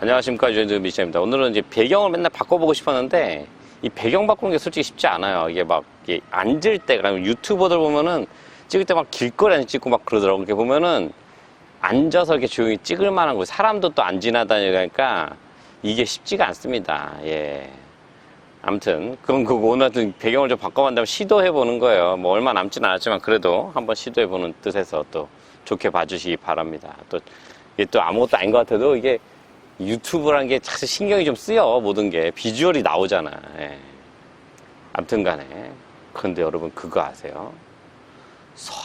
안녕하십니까 유현드 미션입니다. 오늘은 이제 배경을 맨날 바꿔보고 싶었는데 이 배경 바꾸는 게 솔직히 쉽지 않아요. 이게 막 이게 앉을 때가 유튜버들 보면은 찍을 때 막 길거리 안 찍고 막 그러더라고. 이렇게 보면은 앉아서 이렇게 조용히 찍을 만한 거 사람도 또 안 지나다니니까 이게 쉽지가 않습니다. 예. 아무튼 그럼 그 오늘 하여튼 배경을 좀 바꿔본다면 시도해 보는 거예요. 뭐 얼마 남진 않았지만 그래도 한번 시도해 보는 뜻에서 또 좋게 봐주시기 바랍니다. 또 이게 또 아무것도 아닌 것 같아도 이게 유튜브라는 게 사실 신경이 좀 쓰여 모든 게 비주얼이 나오잖아. 예. 아무튼 간에 그런데 여러분 그거 아세요?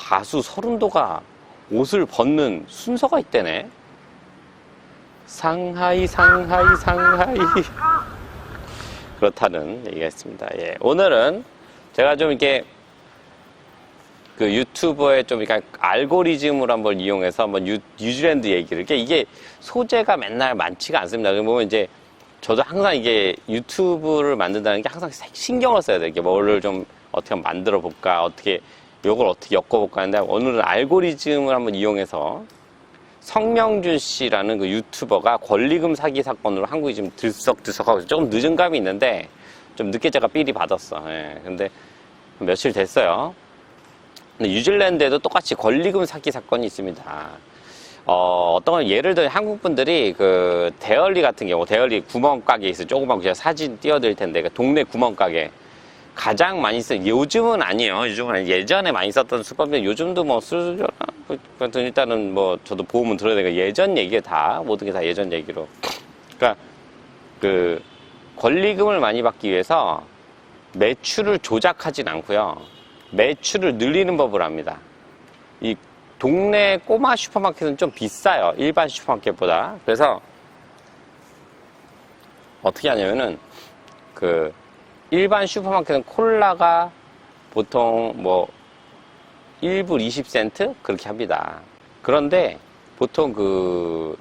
가수 서른도가 옷을 벗는 순서가 있대네. 상하이 상하이 상하이 그렇다는 얘기가 있습니다. 예. 오늘은 제가 좀 이렇게 그 유튜버의 좀 이렇게 알고리즘을 한번 이용해서 한번 유, 뉴질랜드 얘기를 이게 이게 소재가 맨날 많지가 않습니다. 보면 이제 저도 항상 이게 유튜브를 만든다는 게 항상 신경을 써야 돼요. 이게 뭐를 좀 어떻게 만들어 볼까, 어떻게 요걸 어떻게 엮어볼까 하는데 오늘은 알고리즘을 한번 이용해서 성명준 씨라는 그 유튜버가 권리금 사기 사건으로 한국이 지금 들썩들썩하고 조금 늦은 감이 있는데 좀 늦게 제가 삘이 받았어. 예. 근데 며칠 됐어요. 뉴질랜드에도 똑같이 권리금 사기 사건이 있습니다. 어, 어떤 건 예를 들어 한국 분들이 그 대열리 같은 경우, 대열리 구멍가게 있어요. 조그만 제가 사진 띄워드릴 텐데, 그 동네 구멍가게. 가장 많이 쓰, 요즘은 아니에요. 요즘은 예전에 많이 썼던 수법인데 요즘도 뭐 쓰려나? 그것도 일단은 뭐 저도 보험은 들어야 되니까 예전 얘기에 다, 모든 게 다 예전 얘기로. 그러니까 그 권리금을 많이 받기 위해서 매출을 조작하진 않고요. 매출을 늘리는 법을 합니다. 이 동네 꼬마 슈퍼마켓은 좀 비싸요. 일반 슈퍼마켓보다. 그래서 어떻게 하냐면은 그 일반 슈퍼마켓은 콜라가 보통 뭐 1불 20센트 그렇게 합니다. 그런데 보통 그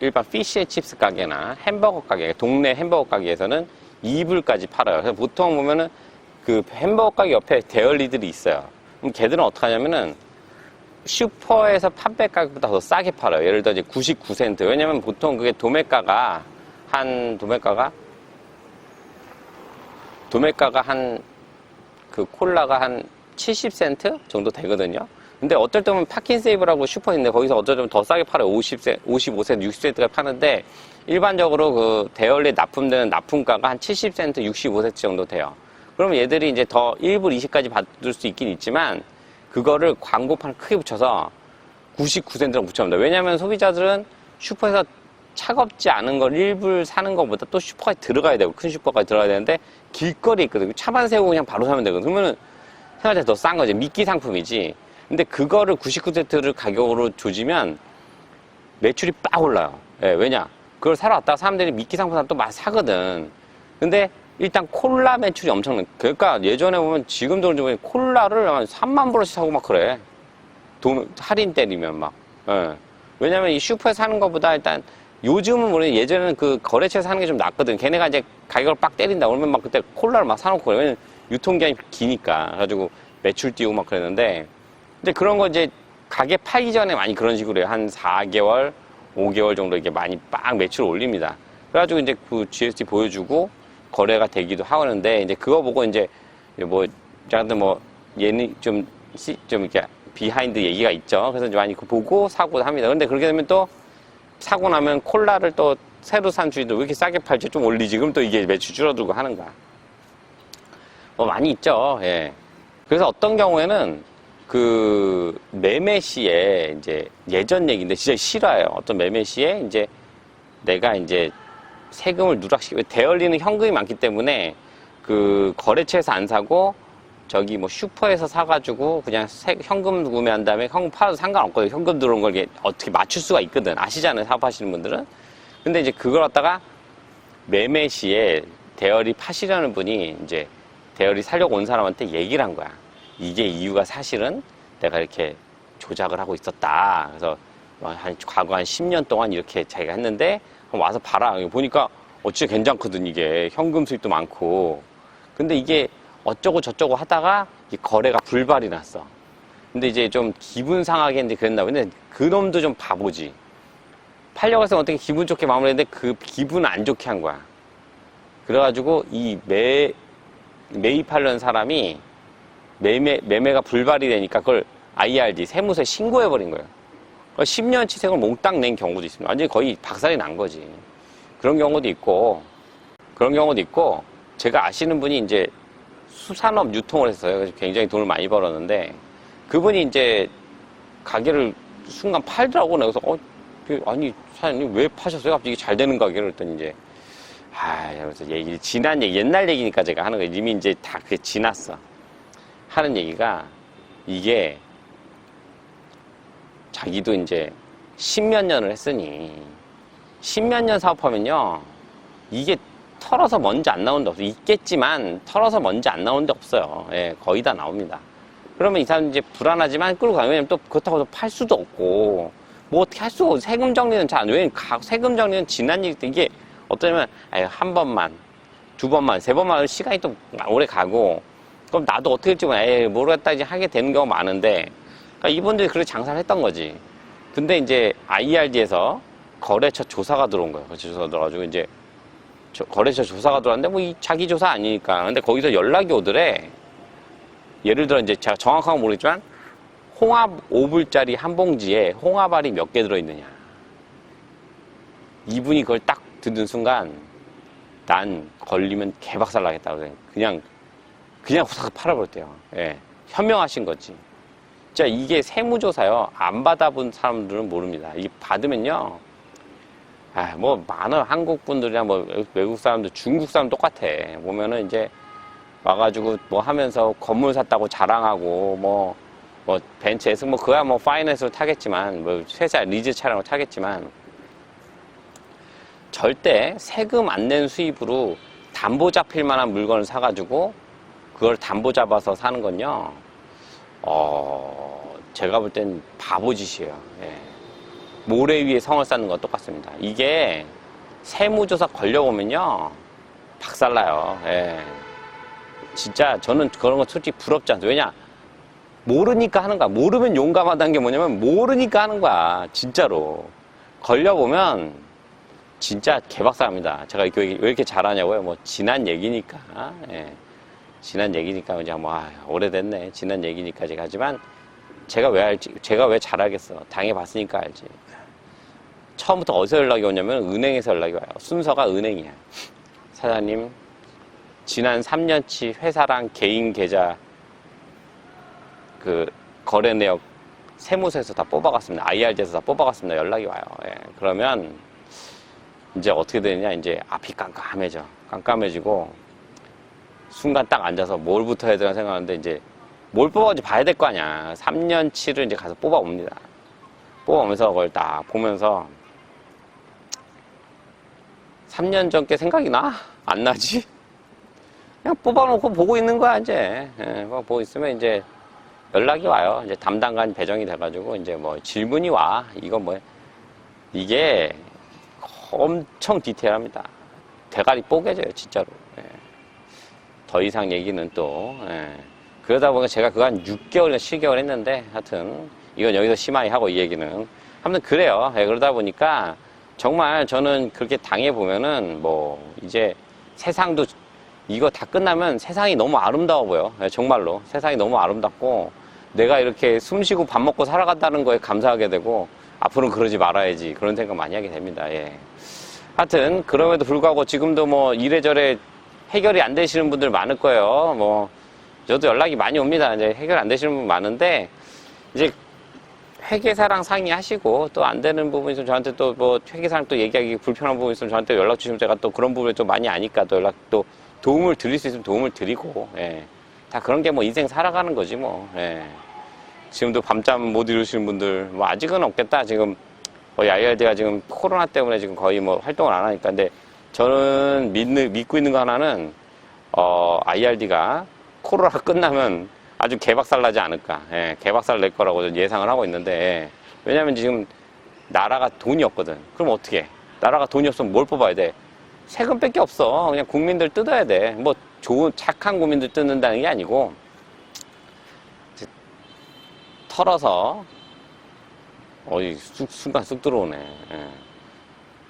일반 피시앤칩스 가게나 햄버거 가게, 동네 햄버거 가게에서는 2불까지 팔아요. 그래서 보통 보면은 그 햄버거 가게 옆에 대열리들이 있어요. 그럼 걔들은 어떻게 하냐면은 슈퍼에서 판매 가격보다 더 싸게 팔아요. 예를 들어 이제 99센트. 왜냐면 보통 그게 도매가가 한 도매가가 도매가가 한 그 콜라가 한 70센트 정도 되거든요. 근데 어떨 때는 파킨세이브라고 슈퍼 있는데 거기서 때는 더 싸게 팔아요. 50센, 55센트, 60센트가 파는데 일반적으로 그 대열리 납품되는 납품가가 한 70센트, 65센트 정도 돼요. 그럼 얘들이 이제 더 1불 20까지 받을 수 있긴 있지만 그거를 광고판을 크게 붙여서 99센트로 붙여옵니다. 왜냐하면 소비자들은 슈퍼에서 차갑지 않은 걸 1불 사는 것보다 또 슈퍼까지 들어가야 되고 큰 슈퍼까지 들어가야 되는데 길거리 있거든요. 차만 세우고 그냥 바로 사면 되거든요. 그러면은 생각보다 더 싼 거지. 미끼 상품이지. 근데 그거를 99센트를 가격으로 조지면 매출이 빡 올라요. 예, 왜냐? 그걸 사러 왔다가 사람들이 미끼 상품 또 많이 사거든. 근데 일단 콜라 매출이 엄청나. 그러니까 예전에 보면 지금도 그런지 모르겠는데 콜라를 한 3만 불어씩 사고 막 그래. 돈, 할인 때리면 막. 예. 왜냐면 이 슈퍼에 사는 것보다 일단 요즘은 모르겠 예전에는 그 거래처에 사는 게 좀 낫거든. 걔네가 이제 가격을 빡 때린다. 그러면 막 그때 콜라를 막 사놓고 그래. 왜냐면 유통기한이 기니까. 그래가지고 매출 띄우고 막 그랬는데. 근데 그런 거 이제 가게 팔기 전에 많이 그런 식으로 해요. 한 4개월, 5개월 정도 이렇게 많이 빡 매출 올립니다. 그래가지고 이제 그 GST 보여주고 거래가 되기도 하는데 이제 그거 보고 이제 뭐 약간 뭐 얘는 좀, 시- 좀 이렇게 비하인드 얘기가 있죠. 그래서 많이 그 보고 사고 합니다. 근데 그렇게 되면 또 사고 나면 콜라를 또 새로 산 주인도 왜 이렇게 싸게 팔지 좀 올리지. 그럼 또 이게 매출 줄어들고 하는 거야. 뭐 많이 있죠. 예. 그래서 어떤 경우에는 그 매매 시에 이제 예전 얘기인데 진짜 싫어요. 어떤 매매 시에 이제 내가 이제 세금을 누락시키고 대열리는 현금이 많기 때문에 그 거래처에서 안 사고 저기 뭐 슈퍼에서 사가지고 그냥 세- 현금 구매한 다음에 현금 팔아도 상관없거든요. 현금 들어온 걸 어떻게 맞출 수가 있거든. 아시잖아요. 사업하시는 분들은. 근데 이제 그걸 갖다가 매매 시에 대열이 파시려는 분이 이제 대열이 살려고 온 사람한테 얘기를 한 거야. 이게 이유가 사실은 내가 이렇게 조작을 하고 있었다. 그래서 한 과거 한 10년 동안 이렇게 자기가 했는데 와서 봐라. 보니까 어찌 괜찮거든 이게 현금 수입도 많고. 근데 이게 어쩌고 저쩌고 하다가 이 거래가 불발이 났어. 근데 이제 좀 기분 상하게 했는데 그랬나 보데 그 놈도 좀 바보지. 팔려고 해서 어떻게 기분 좋게 마무리했는데 그 기분 안 좋게 한 거야. 그래가지고 이 매, 매입하려는 사람이 매매, 매매가 불발이 되니까 그걸 IRD, 세무서에 신고해 버린 거예요. 10년치 세금을 몽땅 낸 경우도 있습니다. 완전히 거의 박살이 난 거지. 그런 경우도 있고, 그런 경우도 있고, 제가 아시는 분이 이제 수산업 유통을 했어요. 그래서 굉장히 돈을 많이 벌었는데, 그분이 이제 가게를 순간 팔더라고. 그래서, 어, 그, 아니, 사장님 왜 파셨어요? 갑자기 잘 되는 가게를 했더니 이제, 아, 이러면서 얘기, 지난 얘기, 옛날 얘기니까 제가 하는 거예요. 이미 이제 다 그게 지났어. 하는 얘기가, 이게, 자기도 이제 십몇 년을 했으니, 십몇 년 사업하면요, 이게 털어서 먼지 안 나오는 데 없어요. 있겠지만, 털어서 먼지 안 나오는 데 없어요. 예, 거의 다 나옵니다. 그러면 이 사람 이제 불안하지만 끌고 가면 왜냐면 또 그렇다고 해서 팔 수도 없고, 뭐 어떻게 할 수가 없어. 세금 정리는 잘 안, 돼. 왜냐면 가- 세금 정리는 지난 때 이게 어쩌면, 한 번만, 두 번만, 세 번만 시간이 또 오래 가고, 그럼 나도 어떻게 할지 모르겠다 이제 하게 되는 경우가 많은데, 그러니까 이분들이 그렇게 장사를 했던 거지. 근데 이제 IRD에서 거래처 조사가 들어온 거예요. 거래처 조사가 들어가지고 이제 저- 거래처 조사가 들어왔는데 뭐 이 자기 조사 아니니까. 근데 거기서 연락이 오더래. 예를 들어 이제 제가 정확한 건 모르겠지만 홍합 5불짜리 한 봉지에 홍합알이 몇 개 들어있느냐. 이분이 그걸 딱 듣는 순간 난 걸리면 개박살 나겠다고 그냥 그냥 후딱 팔아버렸대요. 예. 현명하신 거지. 진짜 이게 세무조사요. 안 받아본 사람들은 모릅니다. 이게 받으면요. 아, 뭐, 많아. 한국 분들이나 뭐, 외국 사람들, 중국 사람 똑같아. 보면은 이제, 와가지고 뭐 하면서 건물 샀다고 자랑하고, 뭐, 뭐, 벤츠 S, 뭐, 그야 뭐, 파이낸스로 타겠지만, 뭐, 회사 리즈 차량으로 타겠지만, 절대 세금 안 낸 수입으로 담보 잡힐 만한 물건을 사가지고, 그걸 담보 잡아서 사는 건요, 어, 제가 볼 땐 바보 짓이에요. 예. 모래 위에 성을 쌓는 거 똑같습니다. 이게 세무조사 걸려오면요, 박살나요. 예. 진짜 저는 그런 거 솔직히 부럽지 않아요. 왜냐? 모르니까 하는 거야. 모르면 용감하다는 게 뭐냐면 모르니까 하는 거야. 진짜로. 걸려보면 진짜 개박살납니다. 제가 왜 이렇게 잘하냐고요? 뭐 지난 얘기니까. 예. 지난 얘기니까 이제 뭐 아, 오래됐네. 지난 얘기니까 제가 하지만 제가 왜 알지? 제가 왜 잘하겠어? 당해봤으니까 알지. 처음부터 어디서 연락이 오냐면 은행에서 연락이 와요. 순서가 은행이야. 사장님, 지난 3년치 회사랑 개인 계좌 그 거래 내역 세무서에서 다 뽑아갔습니다. IRD에서 다 뽑아갔습니다. 연락이 와요. 예. 그러면 이제 어떻게 되느냐? 이제 앞이 깜깜해져. 깜깜해지고 순간 딱 앉아서 뭘부터 해야 되나 생각하는데 이제 뭘 뽑아가지고 봐야 될 거 아니야. 3년치를 이제 가서 뽑아옵니다. 뽑아오면서 그걸 딱 보면서 3년 전께 생각이 나? 안 나지? 그냥 뽑아놓고 보고 있는 거야, 이제. 예, 뭐 보고 있으면 이제 연락이 와요. 이제 담당관 배정이 돼가지고 이제 뭐 질문이 와. 이거 뭐, 이게 엄청 디테일합니다. 대가리 뽀개져요, 진짜로. 예. 더 이상 얘기는 또, 예. 그러다 보니까 제가 그거 한 6개월이나 7개월 했는데, 하여튼, 이건 여기서 심하게 하고 이 얘기는. 아무튼 그래요. 예, 그러다 보니까, 정말 저는 그렇게 당해 보면은, 뭐, 이제 세상도, 이거 다 끝나면 세상이 너무 아름다워 보여. 예, 정말로. 세상이 너무 아름답고, 내가 이렇게 숨 쉬고 밥 먹고 살아간다는 거에 감사하게 되고, 앞으로는 그러지 말아야지. 그런 생각 많이 하게 됩니다. 예. 하여튼, 그럼에도 불구하고 지금도 뭐 이래저래 해결이 안 되시는 분들 많을 거예요. 뭐, 저도 연락이 많이 옵니다. 이제 해결 안 되시는 분 많은데, 이제 회계사랑 상의하시고, 또 안 되는 부분 있으면 저한테 또 뭐 회계사랑 또 얘기하기 불편한 부분 있으면 저한테 연락 주시면 제가 또 그런 부분을 좀 많이 아니까 또 연락 또 도움을 드릴 수 있으면 도움을 드리고, 예. 다 그런 게 뭐 인생 살아가는 거지 뭐, 예. 지금도 밤잠 못 이루시는 분들, 뭐 아직은 없겠다. 지금 거의 IRD가 지금 코로나 때문에 지금 거의 뭐 활동을 안 하니까. 근데 저는 믿는, 믿고 있는 거 하나는, 어, IRD가 코로나가 끝나면 아주 개박살 나지 않을까. 예, 개박살 낼 거라고 예상을 하고 있는데, 예. 왜냐면 지금 나라가 돈이 없거든. 그럼 어떻게? 해? 나라가 돈이 없으면 뭘 뽑아야 돼? 세금밖에 없어. 그냥 국민들 뜯어야 돼. 뭐 좋은, 착한 국민들 뜯는다는 게 아니고, 털어서, 어이, 쑥, 순간 쑥 들어오네. 예.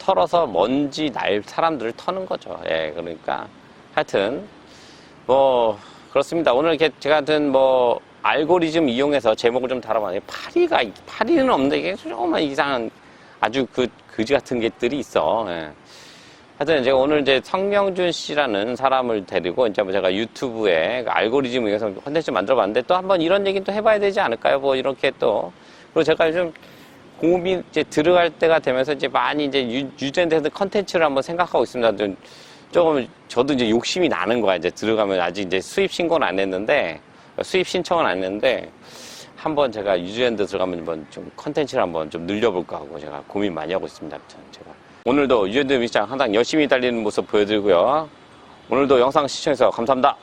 털어서 먼지 날 사람들을 터는 거죠. 예, 그러니까 하여튼 뭐 그렇습니다. 오늘 이렇게 제가 하여튼 뭐 알고리즘 이용해서 제목을 좀 다뤄봤는데 파리가 파리는 없는데 이게 조금만 이상한 아주 그 그지 같은 것들이 있어. 예. 하여튼 제가 오늘 이제 성명준 씨라는 사람을 데리고 이제 뭐 제가 유튜브에 그 알고리즘 이용해서 콘텐츠 만들어봤는데 또 한번 이런 얘기 또 해봐야 되지 않을까요? 뭐 이렇게 또 그리고 제가 요즘 공업이 이제 들어갈 때가 되면서 이제 많이 이제 유, 유전되는 컨텐츠를 한번 생각하고 있습니다. 좀 조금 저도 이제 욕심이 나는 거야. 이제 들어가면 아직 이제 수입 신고는 안 했는데 수입 신청은 안 했는데 한번 제가 유즈엔드 들어가면 한번 좀 컨텐츠를 한번 좀 늘려볼까 하고 제가 고민 많이 하고 있습니다. 제가 오늘도 유즈엔드 미장 항상 열심히 달리는 모습 보여드리고요. 오늘도 영상 시청해주셔서 감사합니다.